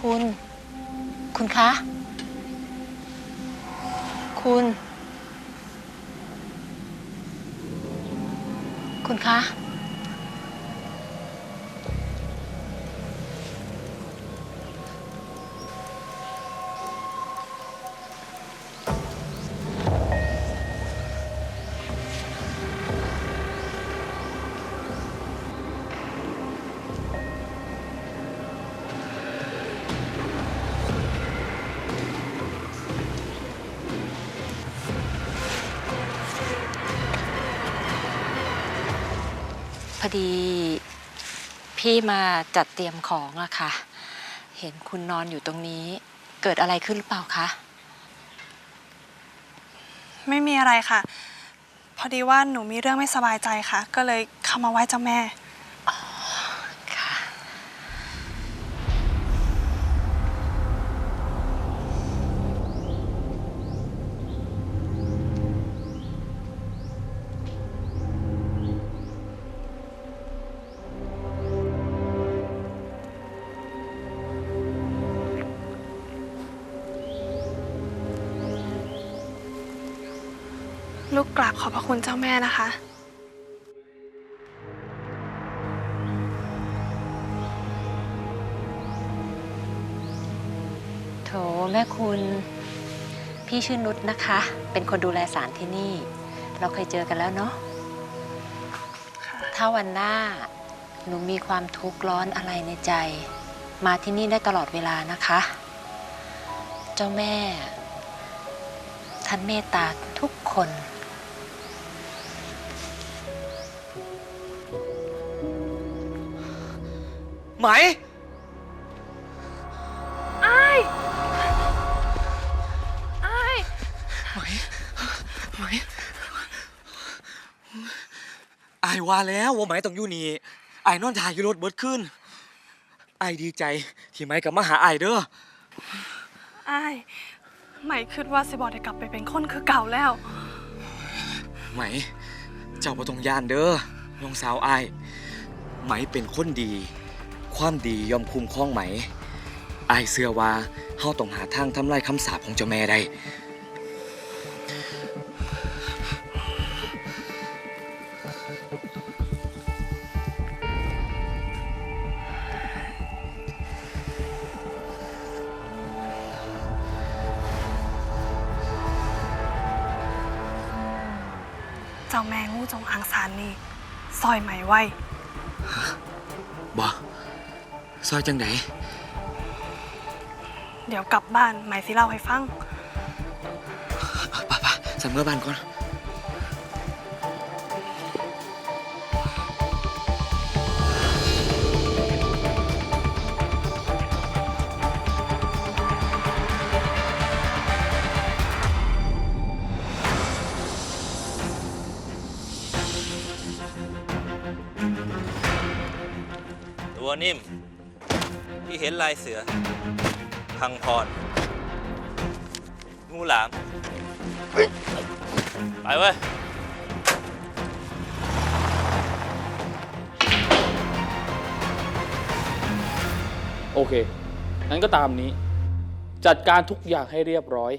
คุณ คุณคะ คุณ คุณคะ อดี พี่มาจัดเตรียมของอะค่ะ เห็นคุณนอนอยู่ตรงนี้ เกิดอะไรขึ้นหรือเปล่าคะ ไม่มีอะไรค่ะ พอดีว่าหนูมีเรื่องไม่สบายใจค่ะ ก็เลยเข้ามาไหว้เจ้าแม่ ลูกกราบขอบพระคุณเจ้าแม่นะคะ โถแม่คุณ พี่ชื่อนุชนะคะ เป็นคนดูแลสารที่นี่ เราเคยเจอกันแล้วเนาะค่ะถ้าวันหน้าหนูมีความทุกข์ร้อนอะไรในใจ มาที่นี่ได้ตลอดเวลานะคะ เจ้าแม่ ท่านเมตตาทุกคน ไหมอ้ายอ้ายไหม ไหมอายว่าแล้วว่าไหมต้องอยู่นี่อายนอนถ่ายอยู่รถเบิดขึ้นอายดีใจที่ไหมกลับมาหาอายเด้ออ้ายใหม่คิดว่าสิบอได้กลับไปเป็นคนคือเก่าแล้ว ไหม เจ้าบ่ต้องย่านเด้อน้องสาวอายไหมเป็นคนดี ความดีย่อมคุ้มครองไหมอายเชื่อว่าเฮาต้องหาทางทำลายคำสาปของเจ้าแม่ได้ เจ้าแม่งูจงอางสารนี่ซอยใหม่ไว้บ่ ซอยจังไดเดี๋ยวกลับบ้านใหม่สิเล่าให้ฟังป่ะป่ะสำเมื่อบ้านก่อน ตัวนิ่มที่ เห็นลายเสือ พังพร งูหลาม ไปเว้ย โอเค งั้นก็ตามนี้ จัดการทุกอย่างให้เรียบร้อย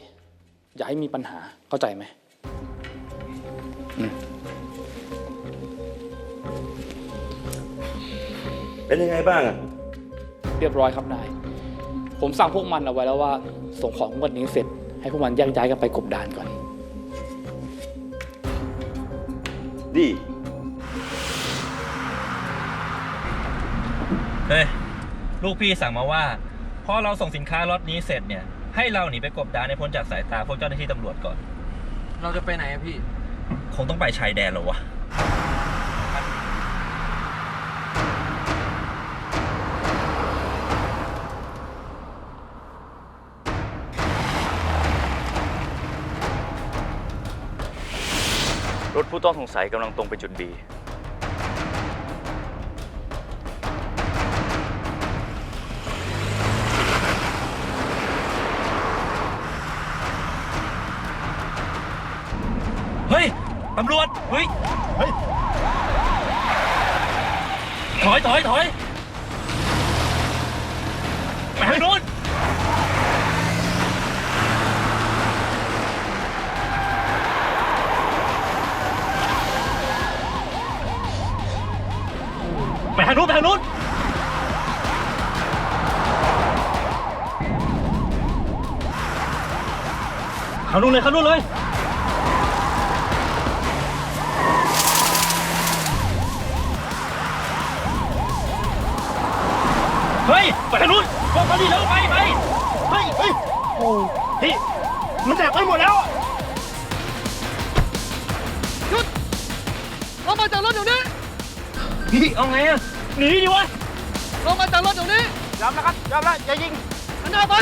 อย่าให้มีปัญหา เข้าใจไหม เป็นยังไงบ้างอะ เรียบร้อยครับนาย ผมสั่งพวกมันเอาไว้แล้วว่า ส่งของวันนี้เสร็จ ให้พวกมันแยกย้ายกันไปกบดานก่อน ดี เฮ้ยลูกพี่สั่งมาว่าพอเราส่งสินค้าล็อตนี้เสร็จเนี่ย ให้เราหนีไปกบดานในพ้นจากสายตาพวกเจ้าหน้าที่ตำรวจก่อน เราจะไปไหนอะพี่ คงต้องไปชายแดนเหรอวะ รถผู้ต้องสงสัยกำลังตรงไปจุด B เฮ้ย ตำรวจ เฮ้ย เฮ้ย ถอย ถอย ถอยไปทางนู้น เข้านู้นเลยเข้านู้นเลย เฮ้ย ไปทางนู้นบอกมาดิแล้วไปไปเฮ้ยเฮ้ยโอ้พี่มันแตกไปหมดแล้วอะลงมาจากรถเดี๋ยวนี้พี่เอาไงอะหนีดิวะ ลงมาจากรถเดี๋ยวนี้ยอมแล้วครับยอมแล้วอย่ายิงหันหน้าไป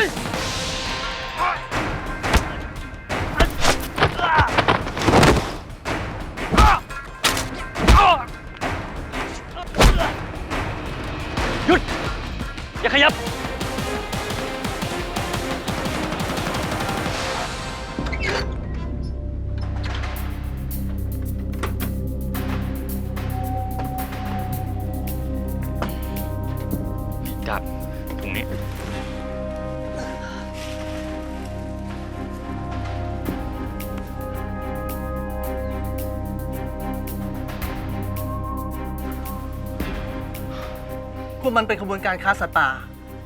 วกมันเป็นขบวนการค้าสัตว์ป่า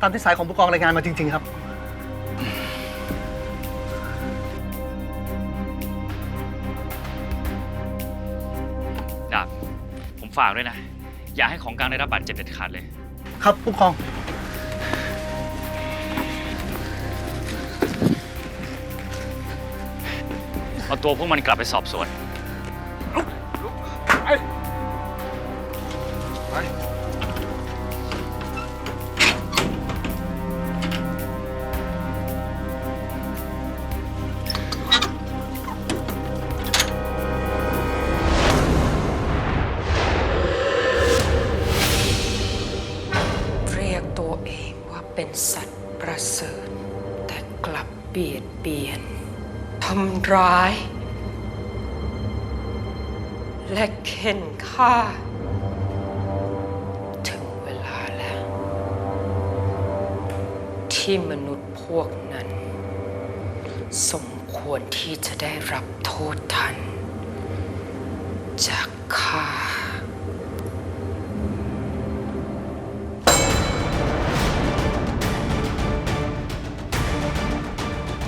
ตามที่สายของผู้กองรายงานมาจริง ๆ ครับ ดาบผมฝากด้วยนะ อย่าให้ของกลางได้รับบาดเจ็บเด็ดขาดเลย ครับผู้กอง เอาตัวพวกมันกลับไปสอบสวนำร้าย และเข็นฆ่า ถึงเวลาแล้ว ที่มนุษย์พวกนั้น สมควรที่จะได้รับโทษทัน จากข้า